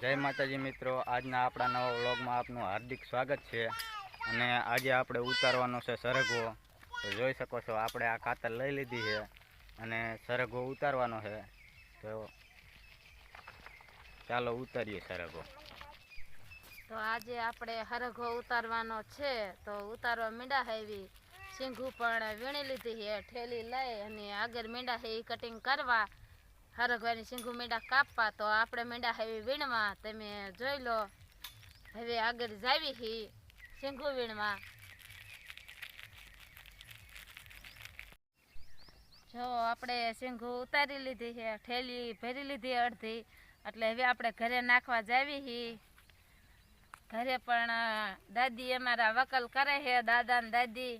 જય માતાજી મિત્રો, આજના આપણા નવા વ્લોગમાં આપનું હાર્દિક સ્વાગત છે. અને આજે આપણે ઉતારવાનો છે સરગવો. તો જોઈ શકો છો, આપણે આ કાતર લઈ લીધી છે અને સરગવો ઉતારવાનો છે. તો ચાલો ઉતારીએ સરગવો. તો આજે આપણે હરઘો ઉતારવાનો છે. તો ઉતારવા મીંડા હેવી સિંઘું પણ વીણી લીધી છે, ઠેલી લઈ અને આગળ મીંડા હે કટિંગ કરવા. હરગવાની સિંઘુ મેંડા કાપવા તો આપણે મેંડા હવે વીણવા. તમે જોઈ લો. હવે આગળ જાવી હી સિંઘુ વીણવા. જો, આપણે સિંઘુ ઉતારી લીધી છે, ઠેલી ભરી લીધી અડધી. એટલે હવે આપણે ઘરે નાખવા જાવી હી. ઘરે પણ દાદી અમારા વકલ કરે છે, દાદા ને દાદી.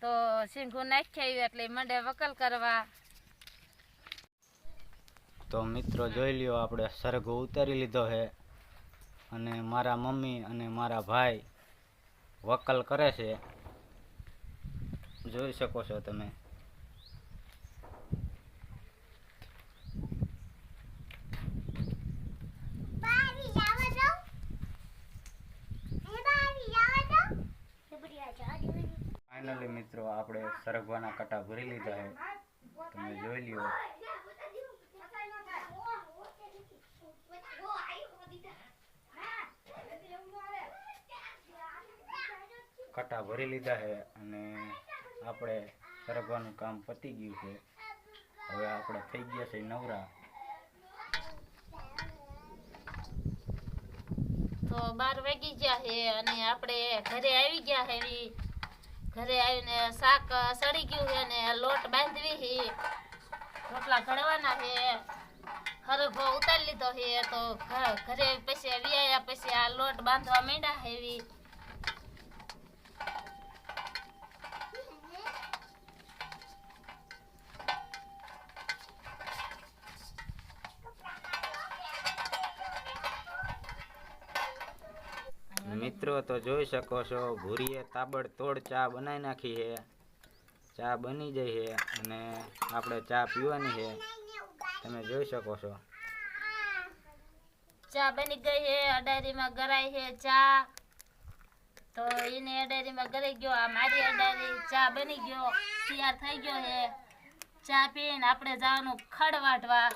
તો સિંઘુ નાખ્યા એટલે મંડે વકલ કરવા. તો મિત્રો જોઈ લ્યો આપણે સરગવો ઉતારી લીધો છે. અને મારા મમ્મી અને મારા ભાઈ વકલ કરે છે. જોઈ શકો છો તમે. ફાઇનલી મિત્રો આપણે સરગવાના કટા ભરી લીધા છે. તમે જોઈ લ્યો. કટા ભરી લીધા છે અને આપણે સરગવાનું કામ પતી ગયું છે. હવે આપણે થઈ ગયા છે નવરા. તો બાર વાગી ગયા છે અને આપણે ઘરે આવી ગયા છે ઘરે આવીને શાક સડી ગયું છે અને લોટ બાંધવી છે. રોટલા ઘડવાના છે. હરભો ઉતારી લીધો છે. તો ઘરે પછી વ્યાયા પછી આ લોટ બાંધવા માંડ્યા છે મિત્રો, તો જોઈ શકો છો, ભૂરીએ તાબડતોડ ચા બનાવી નાખી છે. ચા બની જાય છે અને આપણે ચા પીવાની છે. તમે જોઈ શકો છો. ચા બની ગઈ છે, અડારીમાં ગરાઈ છે ચા. તો એને અડારીમાં ગરાઈ ગયો, આ મારી અડારી ચા બની ગયો, તૈયાર થઈ ગયો છે. ચા પીને આપણે જવાનું ખડ વાટવા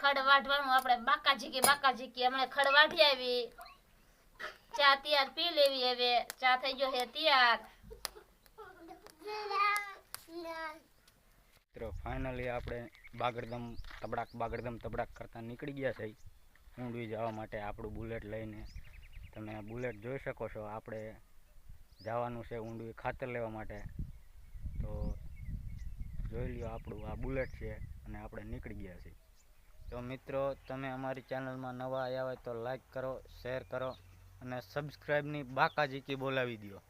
ખડ વાટવાનું આપણે બાકા ઝીકી બાકા ઝીકી હમણાં ખડ વાટી આવી. ચા તૈયાર પી લેવી હવે. ચા થઈ ગયો છે તૈયાર. મિત્રો ફાઇનલી આપણે બાગડદમ તબડાક બાગડદમ તબડાક કરતા નીકળી ગયા છે. ઊંડવી જવા માટે આપણું બુલેટ લઈને તમે બુલેટ જોઈ શકો છો. આપણે જવાનું છે ઊંડવી ખાતર લેવા માટે. તો જોઈ લ્યો આપણું આ બુલેટ છે અને આપણે નીકળી ગયા છીએ તો મિત્રો, તમે અમારી ચેનલમાં નવા આવ્યા હોય તો લાઈક કરો શેર કરો. અને સબસ્ક્રાઈબની બાકાજીકી બોલાવી દો